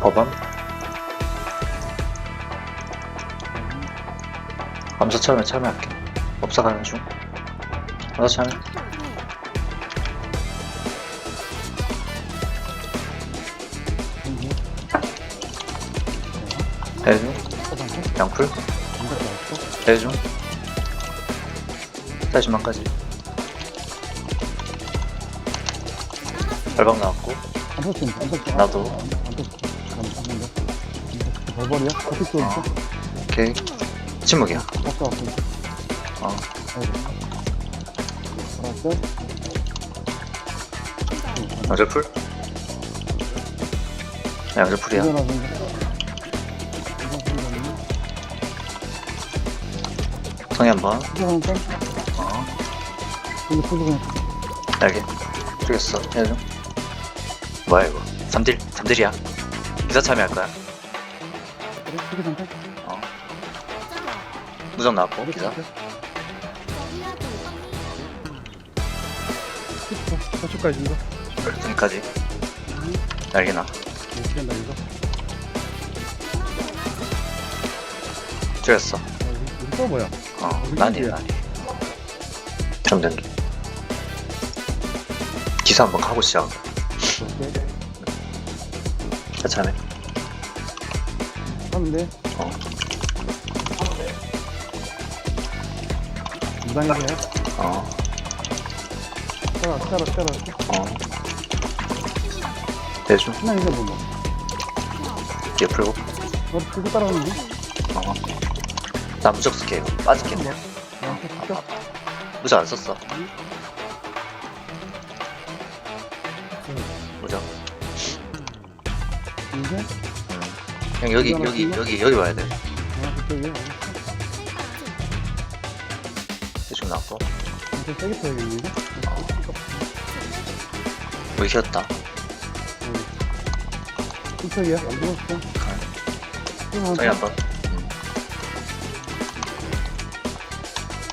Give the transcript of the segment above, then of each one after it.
법원? 감사 처음에 참여할게. 법사 가는 중. 감사 참여. 대중? 양풀? 대중? 다시만까지. 발방 나왔고. 나도. 벌벌이야? 커피 쏘 있어? 오케이 침묵이야 박사 왔고. 어 아이고. 알았어? 양절풀 양절풀이야 일어나서 이제. 성이 한번 일어나서 짠. 어 이거 풀고 그냥. 날개 죽였어 해줘 뭐야 이거 3딜 3딜이야 기사 참여할 거야 그래? 풀고 잠깐. 어 무적 나왔고 기사 저쪽까지 이거. 등까지 날개 나못 된다 이거. 아, 이거 또 뭐야? 어 우리 난이. 난이 점등기 기사 한번 가고 시작 오케이. 하면 돼. 어 무당이 돼. 어, 따라, 따라, 따라. 어. 대중 그냥 이거 뭐. 뒤에 풀고 너 풀고 따라오는 거? 어. 나 무적 이거 빠질게 뭐? 나한테 시켜? 무적 안 썼어 무적 이제? 음. 형 여기 여기 여기 여기 와야 돼 아, 그쪽이야. 대충 나왔고 좀 세게 쳐야겠네, 이거? 우리 켰다 이쪽이야. 안. 이거 저기 한번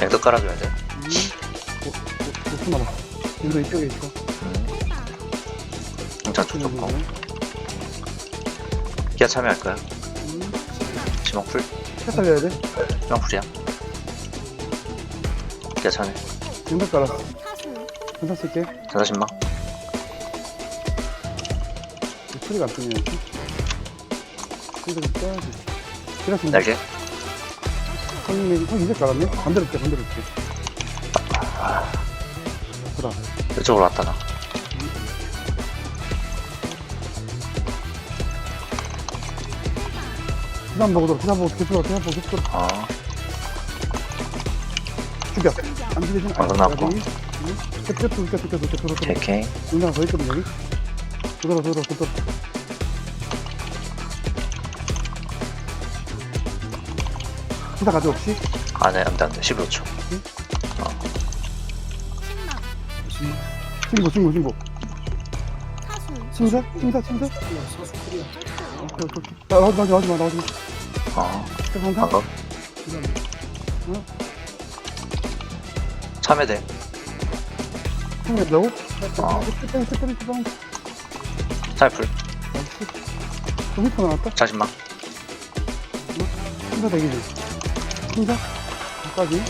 앵도 깔아줘야 돼 음. 무슨 말아? 이거 이쪽에 있어. 음. 쪽 좋고 기아 참여할 거야 음. 지목풀 차 살려야 돼. 지목풀이야 기아 참여 연락 깔았어. 연락 쓸게. 전사 신망 이 소리가 안 들리네. 써야지. 그래서 날개 형님, 형 이제 깔았네? 반대로 게 반대로 게 그래. 이쪽으로 왔다 나 보고 들어, 기산 보고 계속 들어, 기산 보고 계속 들어. 어, 죽여. 안 죽이지? 방금 나왔고. 끝, 끝, 끝, 끝, 끝, 끝, 들어, 들어. KK 인간 더 있거든, 여기. 들어, 들어, 들어. 기사 가져, 혹시? 안 해 안 돼 안 돼 15초 친구, 친구, 친구자? 오케이, 오케이. 나, 나오지 마, 나오지 마. 어 항상? 방금 응? 참여돼 생겼다고? 어. 스프링, 스프링, 스프링. 살풀 좀 히터 나왔다? 자신망 신사 대기지. 신사? 까지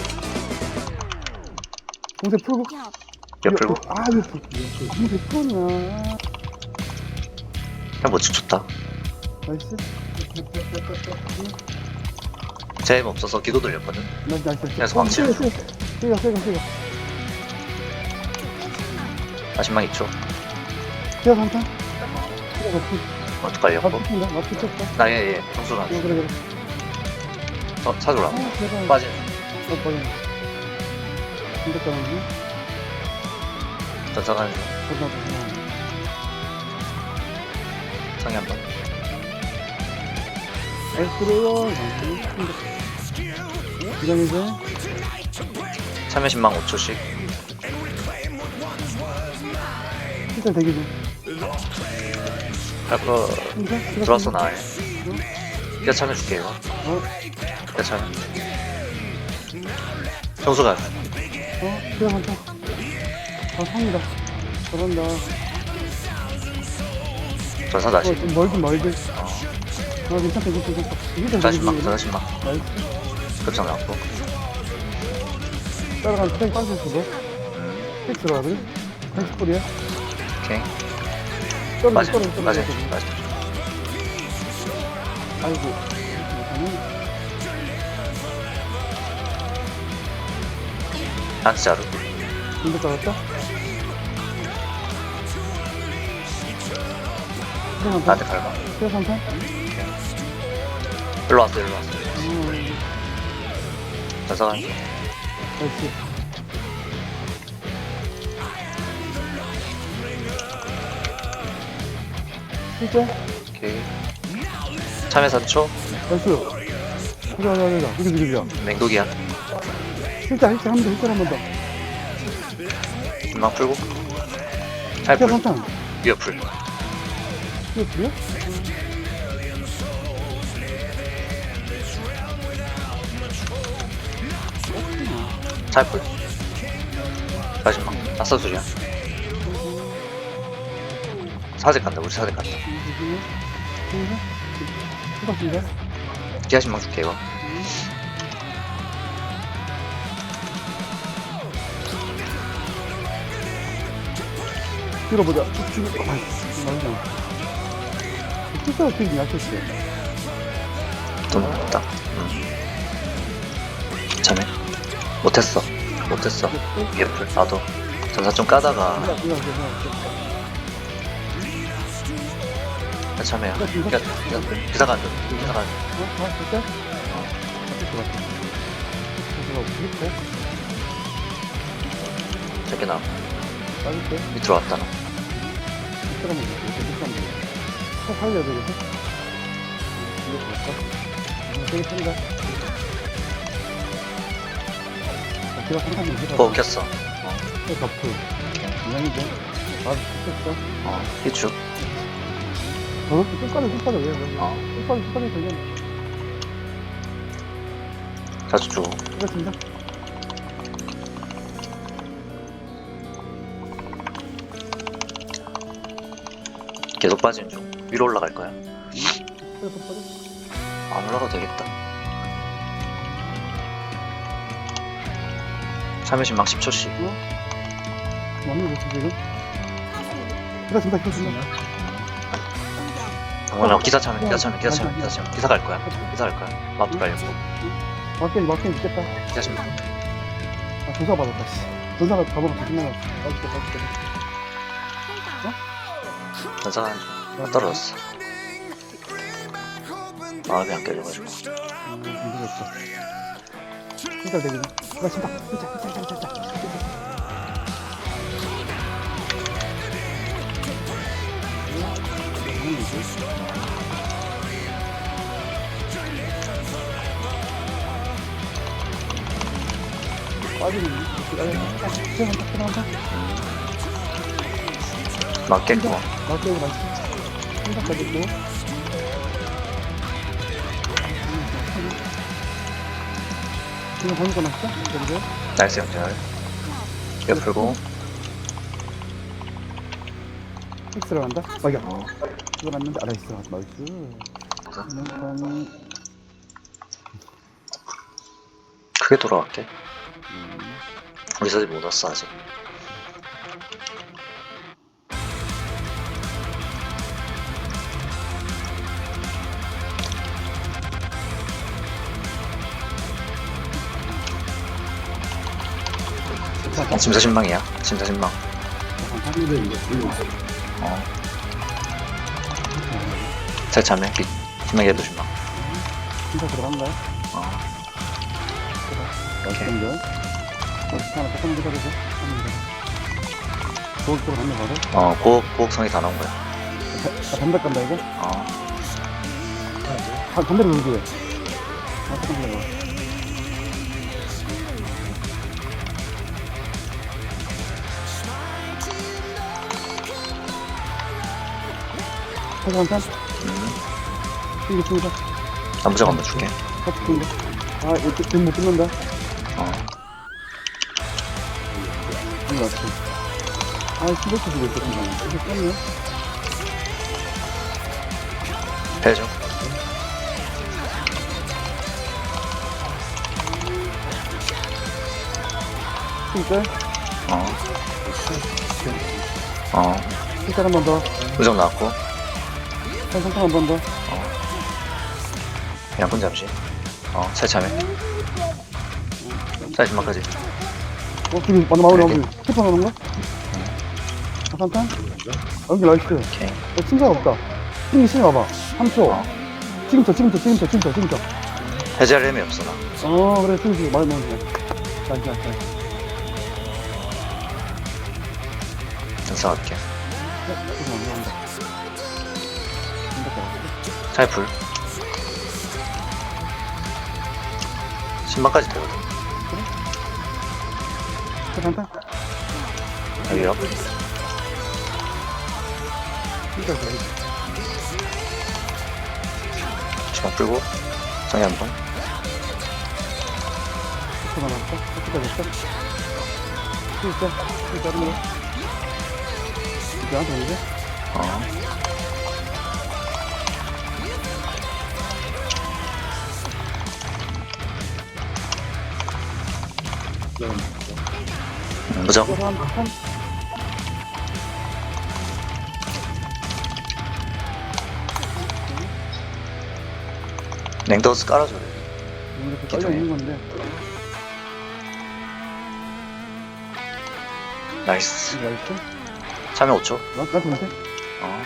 공세 풀고. 옆 풀고 아, 이거 풀. 공세 풀었 냐. 형뭐 쳤다 나이스. 재임 없어서 기도 돌렸거든 나이스, 나이스. 그래서 망치. 세가, 세가, 세가, 세가. 자신망 2초 세가 한탄. 세가 같이. 어떡 나 깔렸고 붙인다, 나 붙였다. 나 예 예 평소나 어, 그래, 그래. 어 찾으라 아, 제발. 빠진 어? 전사 가는 중 보다 보다. 성이 한번 에스크로워. 기장이제 참여 신망 5초씩 진짜 대기 중. 진짜? 들어왔어 나에 기아 참여 줄게 이거 어, 기아 참여 평소가 어, 한탄. 아, 상이다. 잘한다. 전사 다시 어, 좀 멀긴 멀지. 어. 괜찮다, 괜찮다, 괜찮다. 이게 더 40만 재밌네. 40만 나이스. 급장 나왔고 따라가면 스택 빠질 수도. 음, 스택 들어가거든? 80불이야. 오케이 떨어져, 맞아 떨어져, 떨어져. 맞아. 맞아 아이고. 한자루 인도 떨었다? 나한테 밟아 그래, 삼삼? 일로 왔어 일로 왔어 음, 전사가 나이스. 실제? 오케이 참외 3초 나이스. 가자, 가자, 가자. 이거, 이거. 맹독이야 실제, 실제, 한번 더, 실제 한번 더. 금방 풀고 살풀 삼삼. 위어 풀 이거 둘이야? 살풀 40만 아싸술이야. 사색 간다 우리 사색 간다? 기아신망 줄게 이거. 들어보자. 죽, 죽, 아이, 나오잖아. 실제로 되게 약했어. 돈 없다 음. 참외 못했어 못했어 위어풀 나도 전사 좀 까다가 이거, 이거, 이거, 이거. 참외야 이거, 이거. 기사 기사가 기사가 안돼 어? 어? 실제? 어. 어쩔 것 같아. 이거 어떻게 저렇게 나 빠질게. 밑으로 왔다 너 이처럼 이렇게 이렇게 하면 살려야 되겠어? 이거 볼까? 어, 되겠습니다. 어, 제가 상상이 해봐. 어 켰어 또 덮을. 이상이죠? 아, 됐어. 어 희축 어? 끝까지, 끝까지 왜, 왜? 어 끝까지, 끝까지 걸려. 자주 주고 끝났습니다. 계속 빠지는 중 위로 올라갈 거야 끝까지. 안 올라가도 되겠다 참외신망 10초씩 맞는 거지, 지금? 끝났습니다, 끝났습니다. 정말 기사 참외 기사 참외 기사 참외 기사 참외 기사 갈 거야 기사 갈 거야 마법 깔렸고 맞긴, 맞긴 있겠다. 기사신망 아, 조사 받았다, 씨. 조사가 가보면 다 끝나갔어. 맛있게, 맛있게. 전사 가안 떨어졌어 마음이 안 깨져가지고 음, 힘들었어. 진짜 되긴. 나 진짜, 진짜, 진짜, 진짜, 맞게 맛있어. 생각 가졌고. 이거 보니까 맛있어? 그리고 나이스 영절 이거 풀고 픽스를 간다? 막이야. 어 이거 맞는데, 아, 나이스. 나이스. 일단, 크게 돌아갈게 음, 우리 사실 못 왔어 아직 일단, 심사신망이야 심사신망 어 살참해 희망에도 신망 진짜 들어간다. 어 오케이. 정도. 하나 조금 기다리고. 하면 돼. 거기 쪽으로 간다, 바로. 어 고옥 고옥성이 다 나온 거야 아, 반대 간다, 이거? 어 아, 돌기 왜? 아, 조금 기다려. 잠깐만 잠깐 이거 죽이자 암부작 한번 줄게. 아 이거 지금 못 끊는다. 어. 이거 아프지? 아 수박도 죽고 있었던 거 이거 깼네. 해줘. 진짜? 아, 어어. 어. 일단 한 번더. 무적 나왔고. 성성 한번 더. 양꾼 잠시. 어, 살참해. 사이즈만까지. 어, 지금 맞아, 마무리. 마무리. 스킵 하는 거? 아, 한탄? 연기 나이스. 오케이. 어, 침착 없다. 힘이 심해 봐봐. 3초. 어. 지금부터, 지금부터, 지금부터, 지금부터, 지금부터. 해제할 힘이 없어, 나. 어, 그래, 지금, 지금. 말면 돼. 다시, 다시, 다시. 등산할게. 잘 불. 신방까지 되거든. 스킵 한탄? 여기요. 힐짤 더. 신방 풀고. 정리 한 번. 스킵 하나 할까? 스킵까지 했어? 힐짤, 힐짤 하는 거. 이제 안 되는데? 어. 한, 냉더스 깔아줘요. 이렇게 기둥에. 깔려 있는 건데. 나이스. 이거 알지? 참여 5초. 나, 나한테 못해? 어.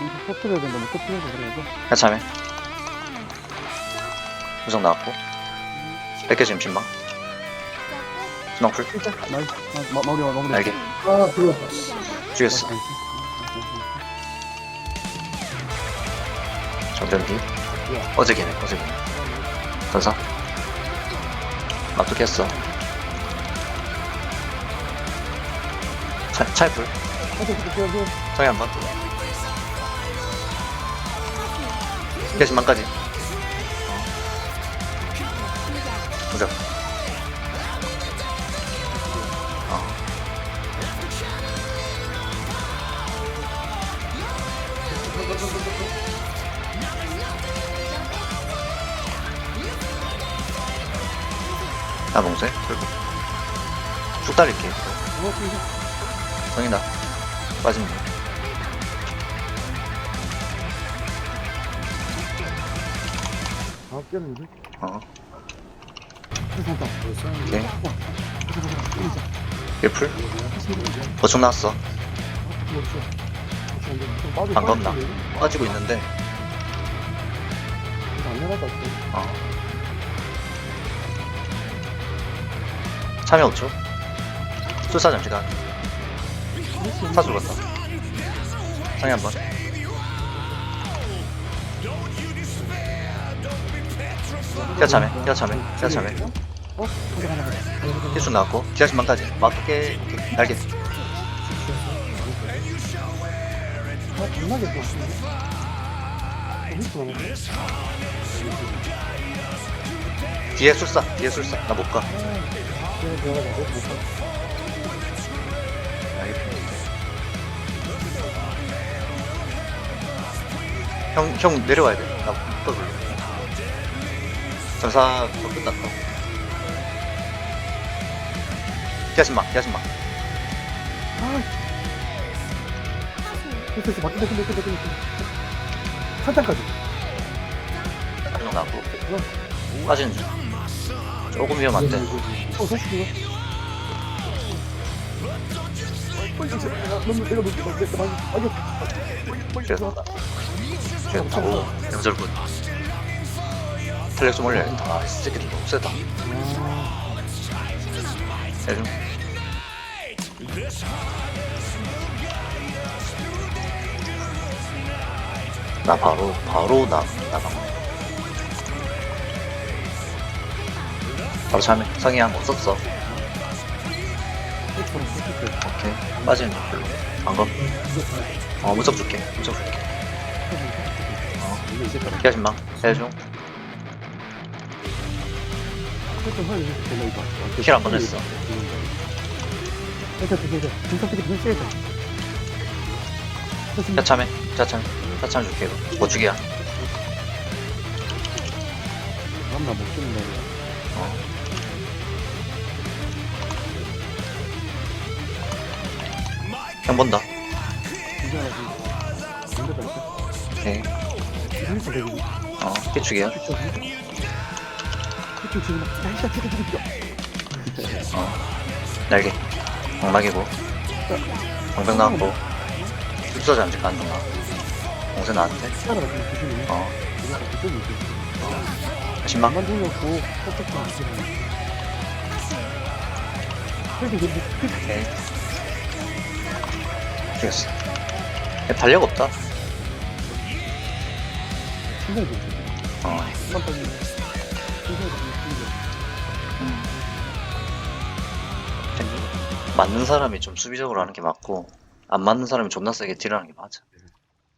이거 터트려야 된다, 뭐 터트려서 그래, 이거. 야, 참여. 무적 나왔고. 뺏겨 지금 신방. 힐짤? 나이스. 나, 마, 마무리, 마무리. 날개. 아, 들어왔다. 죽였어. 정전기. 어제기네, 어제기네. 전사. 납득했어. 차, 차에 불. 정리 한 번. 개신만까지. 나 봉쇄. 그리고 쭉 달릴게. 성인아. 빠지면 돼. 아, 깨는데? 어. 괜찮다. 오케이. 일풀. 보충 나왔어. 방금 나. 빠지고 있는데. 같아. 어. 참여 5초. 술사 잠시간. 사 죽었다. 상해 한 번. 기아 참여, 기아 참여, 기아 참여. 어? 기술 나왔고, 기아 신방까지. 맞게, 날개. 아, 존나겠다. 어디 있어, 뒤에 술사, 뒤에 술사. 나못 가. 못 가. 형, 형 내려와야 돼. 나 못 가, 걸로. 전사 더 끝났다. 기아 신방, 기아 신방. 아. 됐어, 됐어. 맞다, 됐어, 됐어, 됐어. 한탄까지. 한명 나고. 빠지는 중. 조금 위험한데. 어, 소식 이거. 빨리 이제 내가 너무 내가 너무 내가 내가 많이 아이고 그래서 그래도 영절군 탄력 좀 올려야겠다 아, 이 새끼들 너무 세다 해좀 나 바로 바로 나 나가. 바로 참여 못 썼어. 오케이. 빠지는 중 별로. 방금 어 무적 줄게. 무적 줄게. 따라 기아 신망 해줘 조금 hơi 되나 이거 킬한번 했어. 됐어 됐어 됐어. 진짜 되게 되게 세다 자참해. 자참 자참 줄게 이거 뭐 주기야 남나 못 쓰는데 어형 본다 이상하지. 뭔가 다 오케이. 어 깨축이야 그쵸? 그쵸, 지금 막 날씨가 되게 되게 좋아. 어 날개 방막이고 방벽 나왔고 잠시 안 동아 공세 나한테. 어 이거 그쪽이 있어. 신망 만 돌렸고, 퍼펙트 안 되네. 그래도 근데 그 오케이 죽였어 야, 달력 없다. 어. 음. 맞는 사람이 좀 수비적으로 하는 게 맞고 안 맞는 사람이 존나 세게 딜하는 게 맞아